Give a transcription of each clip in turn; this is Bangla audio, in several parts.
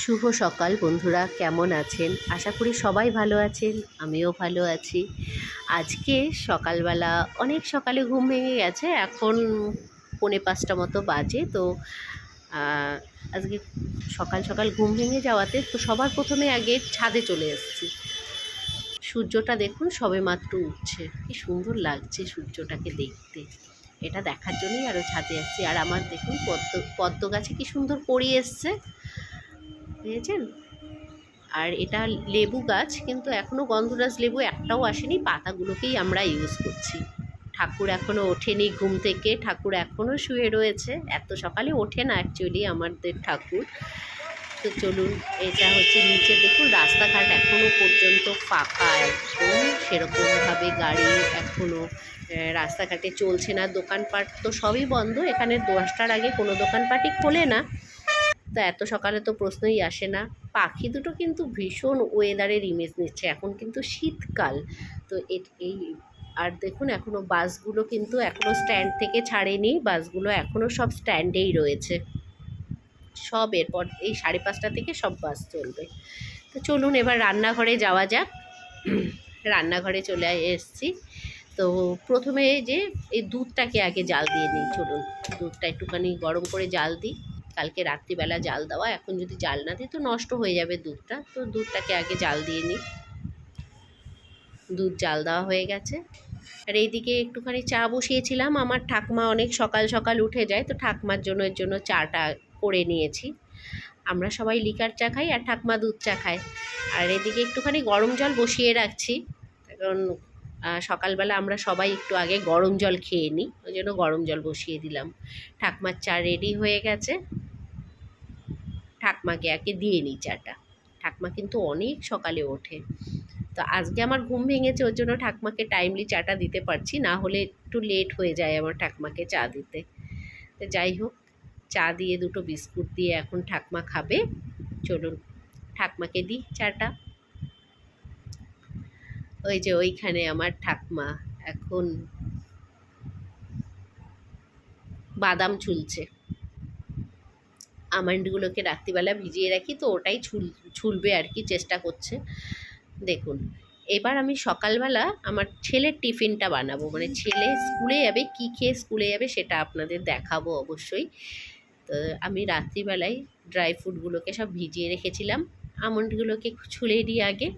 শুভ সকাল বন্ধুরা, কেমন আছেন? আশা করি সবাই ভালো আছেন, আমিও ভালো আছি। আজকে সকালবেলা অনেক সকালে ঘুম ভেঙে গেছে, এখন পৌনে পাঁচটা মতো বাজে, তো আজকে সকাল সকাল ঘুম ভেঙে যাওয়াতে তো সবার প্রথমে আগে ছাদে চলে এসেছি। সূর্যটা দেখুন সবে মাত্র উঠছে, কি সুন্দর লাগছে সূর্যটাকে দেখতে। এটা দেখার জন্যই আরও ছাদে আসছি আর আমার দেখুন পদ্ম পদ্ম গাছে কি সুন্দর পড়ি এসছে। বুঝেছেন আর এটা লেবু গাছ, কিন্তু এখনও গন্ধরাজ লেবু একটাও আসেনি, পাতাগুলোকেই আমরা ইউজ করছি। ঠাকুর এখনও ওঠেনি ঘুম থেকে, ঠাকুর এখনও শুয়ে রয়েছে। এত সকালে ওঠে না অ্যাকচুয়ালি আমাদের ঠাকুর। তো চলুন, এটা হচ্ছে নিচে দেখুন, রাস্তাঘাট এখনও পর্যন্ত ফাঁকা একদম। সেরকমভাবে গাড়ি এখনও রাস্তাঘাটে চলছে না। দোকানপাট তো সবই বন্ধ। এখানে দশটার আগে কোনো দোকানপাটই খোলে না। তো এত সকালে তো প্রশ্নই আসে না। পাখি দুটো কিন্তু ভীষণ ওয়েদারের ইমেজ নিচ্ছে। এখন কিন্তু শীতকাল। তো এই, আর দেখুন এখনও বাসগুলো কিন্তু এখনও স্ট্যান্ড থেকে ছাড়েনি। বাসগুলো এখনও সব স্ট্যান্ডেই রয়েছে। সব এরপর, এই সাড়ে পাঁচটা থেকে সব বাস চলবে। তো চলুন, এবার রান্নাঘরে যাওয়া যাক। রান্নাঘরে চলে এসেছি। তো প্রথমে যে, এই দুধটাকে আগে জাল দিয়ে নিই। চলুন, দুধটা একটুখানি গরম করে জাল দিই। কালকে রাত্রিবেলা জাল দেওয়া, এখন যদি জাল না দিই তো নষ্ট হয়ে যাবে দুধটা, তো দুধটাকে আগে জাল দিয়ে নিই। দুধ জাল দেওয়া হয়ে গেছে। আর এইদিকে একটুখানি চা বসিয়েছিলাম, আমার ঠাকমা অনেক সকাল সকাল উঠে যায়, তো ঠাকমার জন্য, এর জন্য চাটা করে নিয়েছি। আমরা সবাই লিকার চা খাই আর ঠাকমা দুধ চা খায়। আর এদিকে একটুখানি গরম জল বসিয়ে রাখছি, কারণ সকালবেলা আমরা সবাই একটু আগে গরম জল খেয়ে নিই, ওই জন্য গরম জল বসিয়ে দিলাম। ঠাকমার চা রেডি হয়ে গেছে। ঠাকমাকে একে দিয়ে নিই চাটা। ঠাকমা কিন্তু অনেক সকালে ওঠে। তো আজকে আমার ঘুম ভেঙেছে, ওর জন্য ঠাকমাকে টাইমলি চাটা দিতে পারছি, না হলে একটু লেট হয়ে যায় আমার ঠাকমাকে চা দিতে। তো যাই হোক, চা দিয়ে দুটো বিস্কুট দিয়ে এখন ঠাকমা খাবে। চলুন, ঠাকমাকে দিই চাটা। ওই যে ওইখানে আমার ঠাকমা, এখন বাদাম ছুলছে। আমন্ডগুলোকে রাত্রিবেলা ভিজিয়ে রাখি তো ওটাই ছুল, ছুলবে আর কি, চেষ্টা করছে। দেখুন, এবার আমি সকালবেলা আমার ছেলের টিফিনটা বানাবো। মানে ছেলে স্কুলে যাবে, কী খেয়ে স্কুলে যাবে সেটা আপনাদের দেখাবো অবশ্যই। তো আমি রাত্রিবেলায় ড্রাই ফ্রুটগুলোকে সব ভিজিয়ে রেখেছিলাম। আমন্ডগুলোকে ছুলে দিই আগে।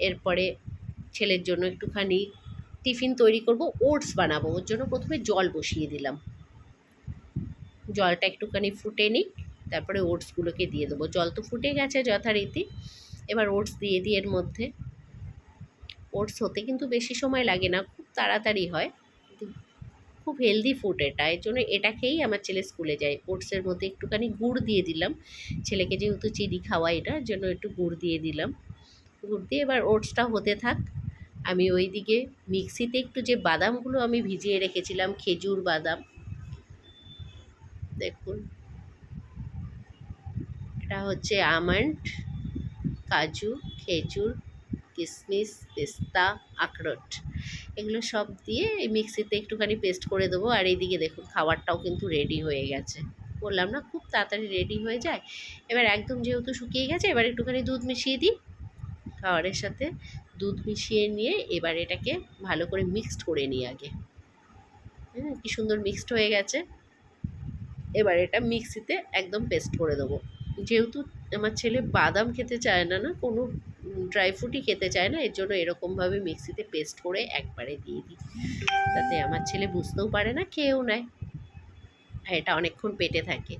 এরপরে ছেলের জন্য একটুখানি টিফিন তৈরি করব, ওটস বানাবো। ওর জন্য প্রথমে জল বসিয়ে দিলাম। জলটা একটুখানি ফুটে নিক, তারপরে ওটসগুলোকে দিয়ে দেবো। জল তো ফুটে গেছে যথারীতি। এবার ওটস দিয়ে দিই এর মধ্যে। ওটস হতে কিন্তু বেশি সময় লাগে না, খুব তাড়াতাড়ি হয়। খুব হেলদি ফুড এটা। এর জন্য এটা খেয়েই আমার ছেলে স্কুলে যায়। ওটসের মধ্যে একটুখানি গুড় দিয়ে দিলাম। ছেলেকে যেহেতু চিনি খাওয়া এটা জন্য একটু গুড় দিয়ে দিলাম। গুড় দিয়ে এবার ওটসটা হতে থাক। আমি ওইদিকে মিক্সিতে একটু যে বাদামগুলো আমি ভিজিয়ে রেখেছিলাম, খেজুর বাদাম। দেখুন। এটা হচ্ছে আমন্ড, কাজু, খেজুর কিশমিশ পেস্তা, আখরোট। এগুলো সব দিয়ে এই মিক্সিতে একটুখানি পেস্ট করে দেবো। আর এইদিকে দেখুন, খাবারটাও কিন্তু রেডি হয়ে গেছে। বললাম না, খুব তাড়াতাড়ি রেডি হয়ে যায়। এবার একদম যেহেতু শুকিয়ে গেছে, এবার একটুখানি দুধ মিশিয়ে দিই। খাবারের সাথে দুধ মিশিয়ে নিয়ে এবার এটাকে ভালো করে মিক্সড করে নিই আগে। হ্যাঁ কী সুন্দর মিক্সড হয়ে গেছে। এবার এটা মিক্সিতে একদম পেস্ট করে দেবো। যেহেতু আমার ছেলে বাদাম খেতে চায় না না, কোনো ড্রাই ফ্রুটই খেতে চায় না, এর জন্য এরকমভাবে মিক্সিতে পেস্ট করে একবারে দিয়ে দিই। তাতে আমার ছেলে বুঝতেও পারে না, খেয়েও নেয়। এটা অনেকক্ষণ পেটে থাকে।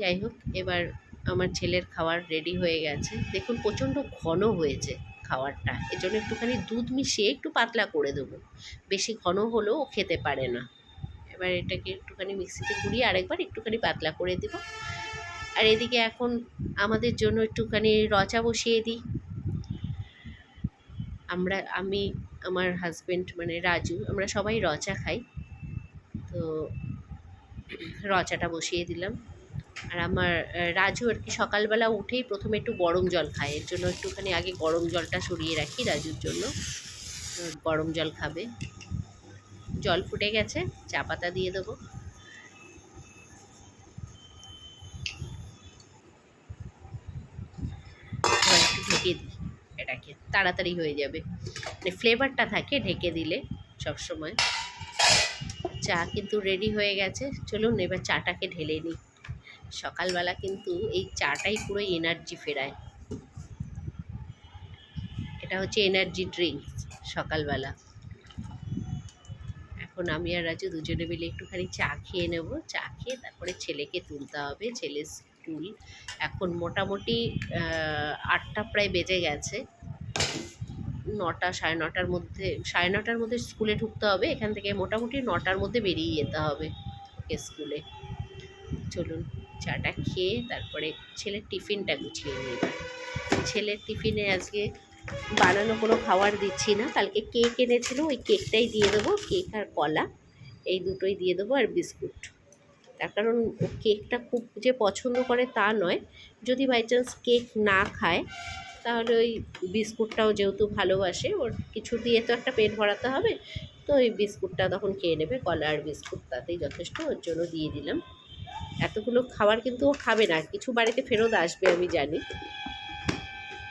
যাই হোক, এবার আমার ছেলের খাবার রেডি হয়ে গেছে। দেখুন, প্রচণ্ড ঘন হয়েছে খাবারটা এর জন্য একটুখানি দুধ মিশিয়ে একটু পাতলা করে দেবো। বেশি ঘন হলেও ও খেতে পারে না। এবার এটাকে একটুখানি মিক্সিতে ঘুরিয়ে আরেকবার একটুখানি পাতলা করে দেবো। আর এদিকে এখন আমাদের জন্য একটুখানি রচা বসিয়ে দিই। আমরা, আমি, আমার হাজবেন্ড মানে রাজু, আমরা সবাই রচা খাই। তো রচাটা বসিয়ে দিলাম। আর আমার রাজু আর কি সকালবেলা উঠেই প্রথমে একটু গরম জল খায়। এর জন্য একটুখানি আগে গরম জলটা সরিয়ে রাখি রাজুর জন্য। গরম জল খাবে। জল ফুটে গেছে, চা পাতা দিয়ে দেবো। ঢেকে দিই এটাকে। তাড়াতাড়ি হয়ে যাবে। মানে ফ্লেভারটা থাকে ঢেকে দিলে সব সময় চা কিন্তু রেডি হয়ে গেছে। চলুন এবার চাটাকে ঢেলে নিই। সকালবেলা কিন্তু এই চাটাই পুরো এনার্জি ফেরায়। এটা হচ্ছে এনার্জি ড্রিঙ্ক সকালবেলা। এখন আমি আর রাজু দুজনে মিলে একটুখানি চা খেয়ে নেব। চা খেয়ে তারপরে ছেলেকে তুলতে হবে। ছেলের স্কুল। এখন মোটামুটি আটটা প্রায় বেজে গেছে। নটা, সাড়ে নটার মধ্যে, সাড়ে নটার মধ্যে স্কুলে ঢুকতে হবে। এখান থেকে মোটামুটি নটার মধ্যে বেরিয়ে যেতে হবে ওকে স্কুলে। চলুন। চাটা খেয়ে তারপরে ছেলের টিফিনটা গুছিয়ে নিই। ছেলের টিফিনে আজকে বানানো কোনো খাবার দিচ্ছি না। কালকে কেক এনেছিল, ওই কেকটাই দিয়ে দেবো, কেক আর কলা। এই দুটোই দিয়ে দেবো আর বিস্কুট। তার কারণ কেকটা খুব যে পছন্দ করে তা নয়। যদি বাই চান্স কেক না খায়, তাহলে ওই বিস্কুটটাও যেহেতু ভালোবাসে, ওর কিছু দিয়ে তো একটা পেট ভরাতে হবে। তো ওই বিস্কুটটা তখন খেয়ে নেবে, কলা আর বিস্কুট তাতেই যথেষ্ট, ওর জন্য দিয়ে দিলাম। এতগুলো খাবার কিন্তু ও খাবে না। কিছু বাড়িতে ফেরত আসবে, আমি জানি।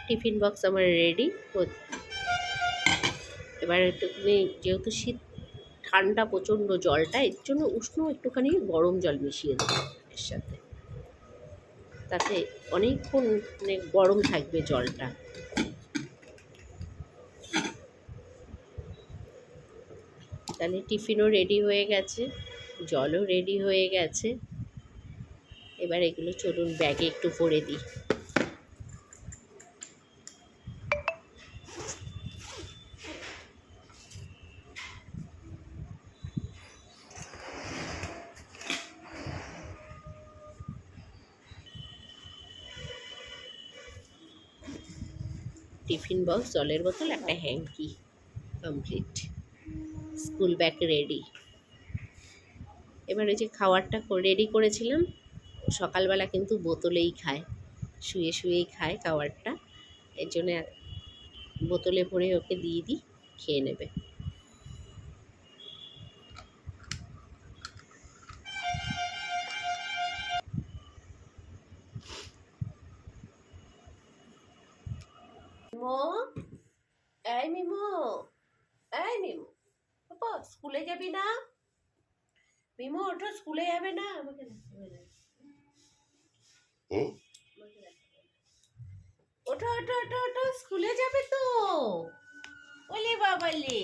টিফিন বক্স আমার রেডি এবার একটুখানি যেহেতু শীত, ঠান্ডা প্রচণ্ড জলটা, এর জন্য উষ্ণ একটুখানি গরম জল মিশিয়ে দেবো এর সাথে। তাতে অনেকক্ষণ মানে গরম থাকবে জলটা। তাহলে টিফিনও রেডি হয়ে গেছে, জলও রেডি হয়ে গেছে। এবার এগুলো চলুন ব্যাগে একটু ভরে দিই। টিফিন বক্স, জলের বোতল, একটা hanky complete school bag ready এবার ওই যে খাবারটা রেডি করেছিলাম সকালবেলা কিন্তু বোতলেই খায়, শুয়ে শুয়েই খায় খাবারটা। এর জন্য বোতলে ভরে ওকে দিয়ে দিই, খেয়ে নেবে। এই মিমো মিমো। স্কুলে যাবি না? মিমো, ওঠো, স্কুলে যাবে না? আমাকে ওঠো ওঠো ওঠো ওঠো স্কুলে যাবে তো। ওলে বাবালে।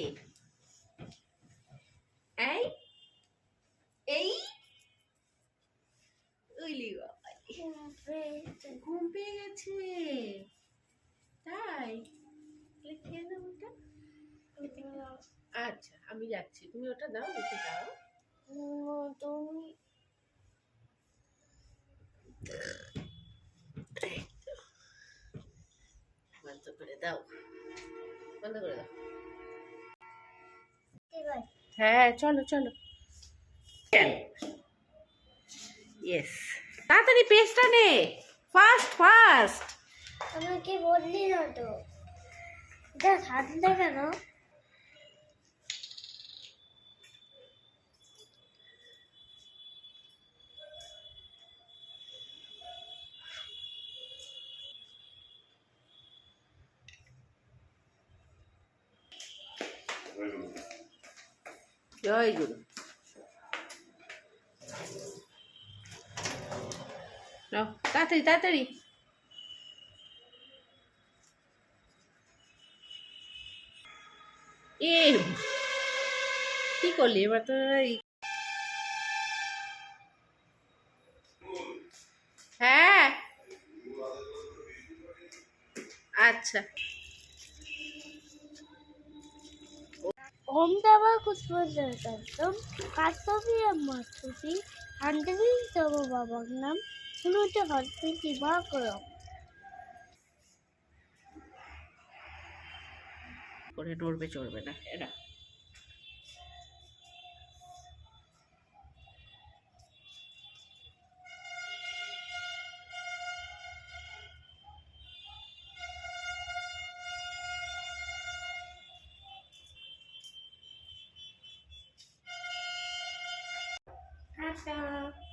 এই ঘুম পেয়ে গেছে। তাই খেয়ে নাও ওটা। আচ্ছা আমি যাচ্ছি। তুমি ওটা দাও রেখে দাও। তুমি এই তো। বন্ধ করে দাও। বন্ধ করে দাও। হ্যাঁ চলো চলো। ইয়েস তাড়াতাড়ি পেস্টটা নে। ফাস্ট ফাস্ট আমাকে বললি না তো। দেখ হাত কেন? জয় গুরু। তাড়াতাড়ি তাড়াতাড়ি। এ কি করলি? এবার তো হ্যাঁ। আচ্ছা। ஓம்தவா குஷ்மந்தம் கஸ்தூரி அம்மஸ்துதி அண்டவி சோபபக்னம் சுனுஜ ஹஸ்தி சிவாகுரம் করে নড়বে চড়বে না এটা এরা টাটা